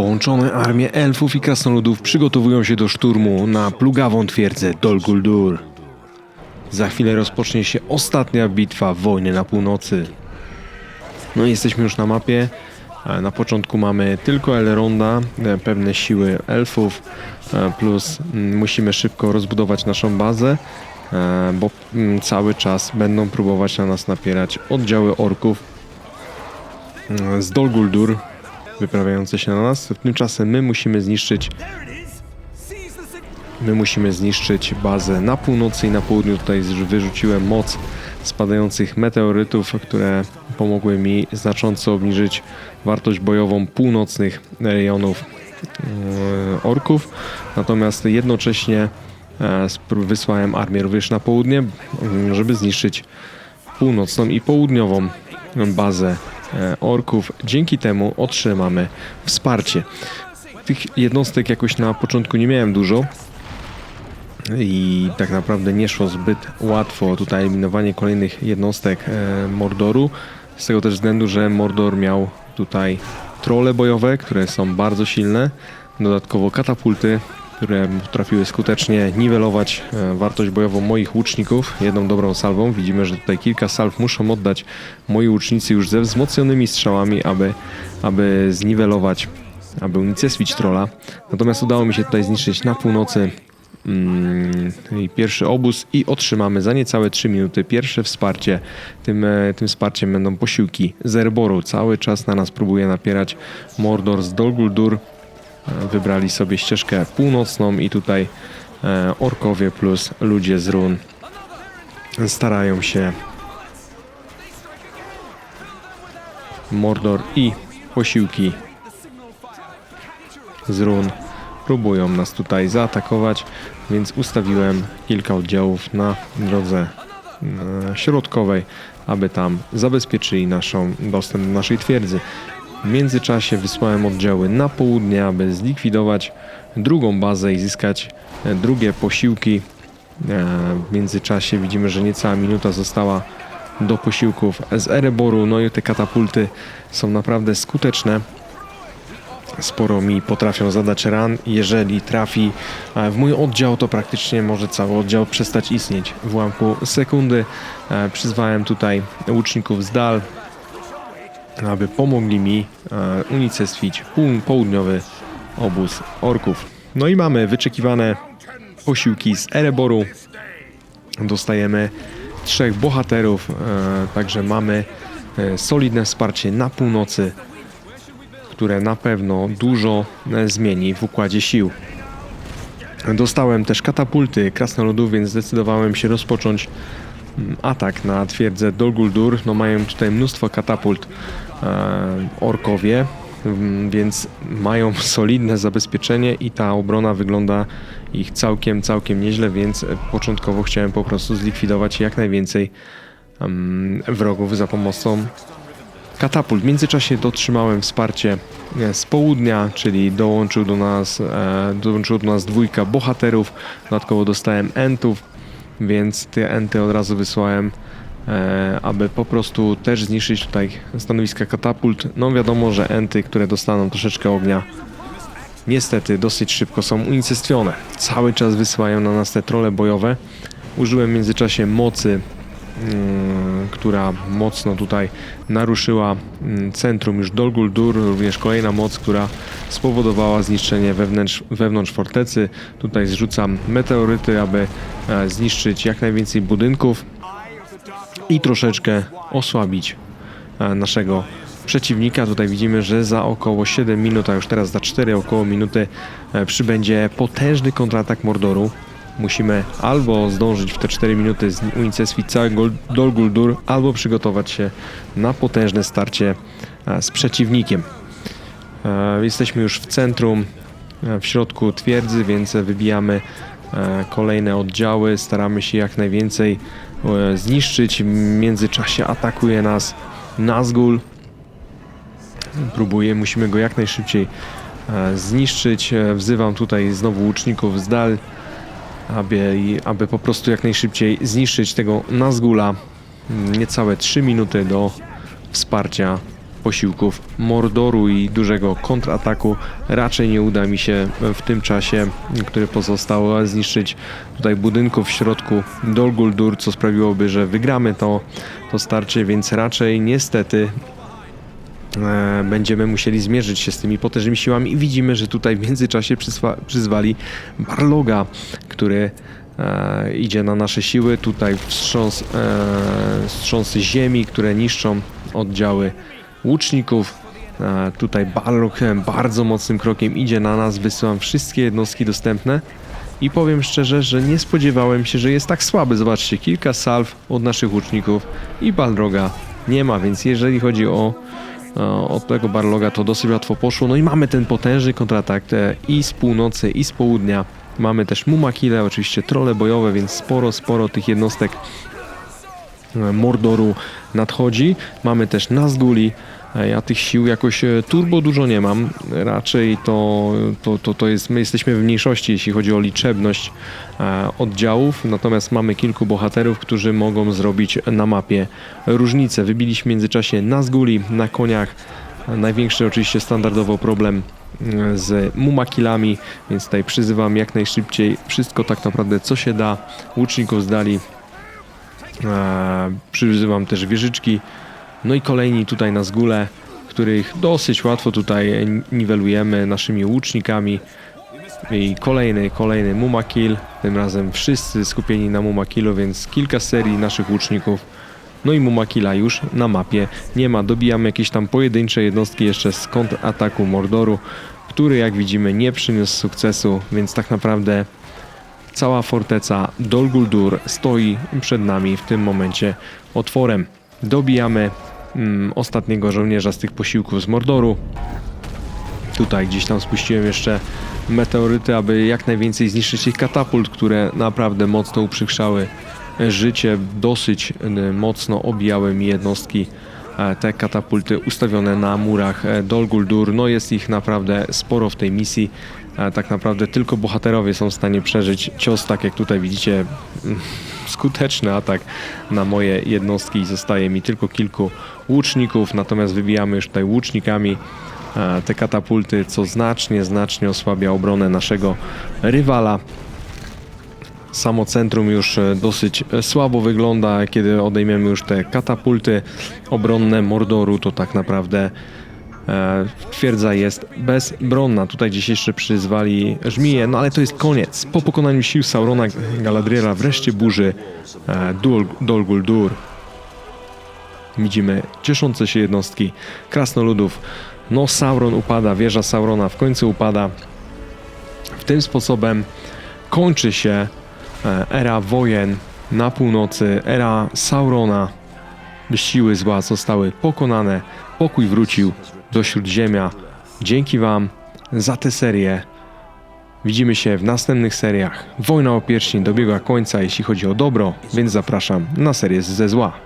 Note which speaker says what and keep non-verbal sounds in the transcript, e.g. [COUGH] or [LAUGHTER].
Speaker 1: Połączone armie elfów i krasnoludów przygotowują się do szturmu na plugawą twierdzę Dol Guldur. Za chwilę rozpocznie się ostatnia bitwa wojny na północy. No i jesteśmy już na mapie. Na początku mamy tylko Elronda, e, pewne siły elfów, e, plus mm, musimy szybko rozbudować naszą bazę, e, bo mm, cały czas będą próbować na nas napierać oddziały orków mm, z Dol Guldur wyprawiające się na nas. Tymczasem my musimy zniszczyć My musimy zniszczyć bazę na północy i na południu. Tutaj wyrzuciłem moc spadających meteorytów, które pomogły mi znacząco obniżyć wartość bojową północnych rejonów e, orków. Natomiast jednocześnie e, wysłałem armię również na południe, żeby zniszczyć północną i południową bazę orków. Dzięki temu otrzymamy wsparcie. Tych jednostek jakoś na początku nie miałem dużo, i tak naprawdę nie szło zbyt łatwo tutaj eliminowanie kolejnych jednostek e, Mordoru. Z tego też względu, że Mordor miał tutaj trole bojowe, które są bardzo silne. Dodatkowo katapulty, które potrafiły skutecznie niwelować e, wartość bojową moich łuczników jedną dobrą salwą. Widzimy, że tutaj kilka salw muszą oddać moi łucznicy już ze wzmocnionymi strzałami, aby, aby zniwelować, aby unicestwić trola. Natomiast udało mi się tutaj zniszczyć na północy Mm, pierwszy obóz i otrzymamy za niecałe 3 minuty pierwsze wsparcie. Tym, e, tym wsparciem będą posiłki z Erboru. Cały czas na nas próbuje napierać Mordor z Dol Guldur. E, Wybrali sobie ścieżkę północną i tutaj e, orkowie plus ludzie z run starają się Mordor i posiłki z run próbują nas tutaj zaatakować, więc ustawiłem kilka oddziałów na drodze e, środkowej, aby tam zabezpieczyli naszą dostęp do naszej twierdzy. W międzyczasie wysłałem oddziały na południe, aby zlikwidować drugą bazę i zyskać e, drugie posiłki. E, W międzyczasie widzimy, że niecała minuta została do posiłków z Ereboru. No i te katapulty są naprawdę skuteczne sporo mi potrafią zadać ran. Jeżeli trafi e, w mój oddział, to praktycznie może cały oddział przestać istnieć. W ułamku sekundy przyzwałem tutaj łuczników z dal, aby pomogli mi e, unicestwić południowy obóz orków. No i mamy wyczekiwane posiłki z Ereboru. Dostajemy trzech bohaterów, e, także mamy e, solidne wsparcie na północy które na pewno dużo zmieni w układzie sił. Dostałem też katapulty krasnoludów, więc zdecydowałem się rozpocząć atak na twierdzę Dol Guldur. No mają tutaj mnóstwo katapult e, orkowie, mm, więc mają [LAUGHS] solidne zabezpieczenie i ta obrona wygląda ich całkiem, całkiem nieźle, więc początkowo chciałem po prostu zlikwidować jak najwięcej em, wrogów za pomocą katapult. W międzyczasie dotrzymałem wsparcie e, z południa, czyli dołączył do nas, e, dołączyło do nas dwójka bohaterów. Dodatkowo dostałem entów, więc te enty od razu wysłałem, e, aby po prostu też zniszczyć tutaj stanowiska katapult. No wiadomo, że enty, które dostaną troszeczkę ognia, niestety dosyć szybko są unicestwione. Cały czas wysyłają na nas te trole bojowe. Użyłem w międzyczasie mocy która mocno tutaj naruszyła mm, centrum już Dol Guldur, również kolejna moc, która spowodowała zniszczenie wewnątrz, wewnątrz fortecy. Tutaj zrzucam meteoryty, aby e, zniszczyć jak najwięcej budynków i troszeczkę osłabić e, naszego przeciwnika. Tutaj widzimy, że za około 7 minut, a już teraz za 4 około minuty e, przybędzie potężny kontratak Mordoru. Musimy albo zdążyć w te 4 minuty z- Gol- Dol Guldur, albo przygotować się na potężne starcie e, z przeciwnikiem. E, Jesteśmy już w centrum, e, w środku twierdzy, więc wybijamy kolejne oddziały. Staramy się jak najwięcej zniszczyć. W międzyczasie atakuje nas Nazgul. Próbuję, musimy go jak najszybciej zniszczyć. Wzywam tutaj znowu łuczników z dal, aby, aby po prostu jak najszybciej zniszczyć tego Nazgula. Niecałe 3 minuty do wsparcia posiłków Mordoru i dużego kontrataku raczej nie uda mi się w tym czasie, który pozostał, zniszczyć tutaj budynków w środku Dol Guldur, co sprawiłoby, że wygramy to, to starcie, więc raczej niestety e, będziemy musieli zmierzyć się z tymi potężnymi siłami i widzimy, że tutaj w międzyczasie przyzwali Barloga, który e, idzie na nasze siły. Tutaj wstrząs, e, wstrząsy ziemi, które niszczą oddziały łuczników. E, tutaj Barlog e, bardzo mocnym krokiem idzie na nas. Wysyłam wszystkie jednostki dostępne. I powiem szczerze, że nie spodziewałem się, że jest tak słaby. Zobaczcie, kilka salw od naszych łuczników i Balroga nie ma, więc jeżeli chodzi o od tego Barloga, to dosyć łatwo poszło. No i mamy ten potężny kontratak i z północy, i z południa. Mamy też Mumakile, oczywiście trole bojowe, więc sporo, sporo tych jednostek e, Mordoru nadchodzi. Mamy też Nazguli. E, Ja tych sił jakoś e, turbo dużo nie mam. Raczej to, to, to, to jest, my jesteśmy w mniejszości, jeśli chodzi o liczebność e, oddziałów. Natomiast mamy kilku bohaterów, którzy mogą zrobić na mapie różnicę. Wybiliśmy w międzyczasie Nazguli na koniach. Największy oczywiście standardowo problem z mumakilami, więc tutaj przyzywam jak najszybciej wszystko tak naprawdę co się da. Łuczników zdali E, Przyzywam też wieżyczki. No i kolejni tutaj na zgule, których dosyć łatwo tutaj niwelujemy naszymi łucznikami. I kolejny, kolejny Mumakil. Tym razem wszyscy skupieni na Mumakilu, więc kilka serii naszych łuczników. No i Mumakila już na mapie nie ma. Dobijamy jakieś tam pojedyncze jednostki jeszcze z kontrataku Mordoru, który jak widzimy nie przyniósł sukcesu, więc tak naprawdę Cała forteca Dol Guldur stoi przed nami w tym momencie otworem. Dobijamy mm, ostatniego żołnierza z tych posiłków z Mordoru. Tutaj gdzieś tam spuściłem jeszcze meteoryty, aby jak najwięcej zniszczyć ich katapult, które naprawdę mocno uprzykrzały życie. Dosyć mocno obijały mi jednostki e, te katapulty ustawione na murach e, Dol Guldur. No jest ich naprawdę sporo w tej misji. Tak naprawdę tylko bohaterowie są w stanie przeżyć cios, tak jak tutaj widzicie, skuteczny atak na moje jednostki i zostaje mi tylko kilku łuczników, natomiast wybijamy już tutaj łucznikami e, te katapulty, co znacznie, znacznie osłabia obronę naszego rywala. Samo centrum już e, dosyć e, słabo wygląda, kiedy odejmiemy już te katapulty obronne Mordoru, to tak naprawdę twierdza jest bezbronna. Tutaj gdzieś jeszcze przyzwali żmije, no ale to jest koniec. Po pokonaniu sił Saurona Galadriela wreszcie burzy e, Dol, Dol Guldur. Widzimy cieszące się jednostki krasnoludów. No Sauron upada, wieża Saurona w końcu upada. W tym sposobem kończy się e, era wojen na północy, era Saurona. Siły zła zostały pokonane, pokój wrócił do Śródziemia. Dzięki Wam za tę serię. Widzimy się w następnych seriach. Wojna o pierścień dobiegła końca, jeśli chodzi o dobro, więc zapraszam na serię ze zła.